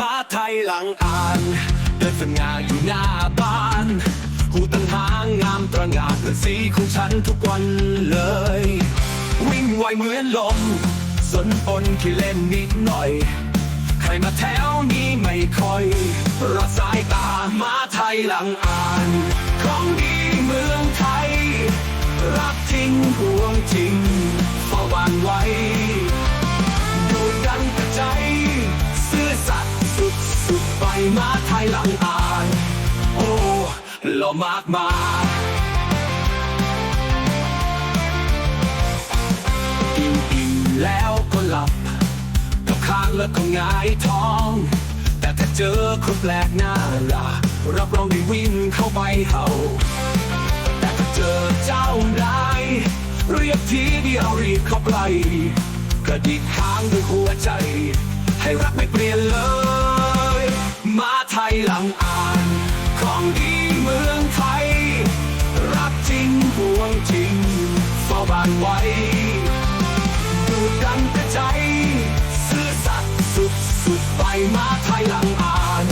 มาไทยหลังอ่าน เดินสง่าอยู่หน้าบ้านหูตั้งหางงามตระหง่านเป็นสีของฉันทุกวันเลย วิ่งไวเหมือนลม สนปนขี้เล่นนิดหน่อย ใครมาแถวนี้ไม่ค่อยรอสายตามาไทยหลังอ่าน ของดี สุดๆไปมาไทยหลังอ่าน โอ้หล่อมากมายกินอิ่มแล้วก็หลับกับข้างแล้วก็งายท้อง แต่ถ้าเจอคนแปลกหน้าล่ะรับรองได้วิ่งเข้าไปเห่า แต่ถ้าเจอเจ้านายเรียกทีเดียวรีบเข้าไปกระดิกหางด้วยหัวใจ ให้รักไม่เปลี่ยน หลังอ่าน ของดีเมืองไทย รักจริงห่วงจริงเฝ้าบ้านไว้ดูดันแต่ใจ ซื่อสัตย์สุดสุดไปมาไทยหลังอ่าน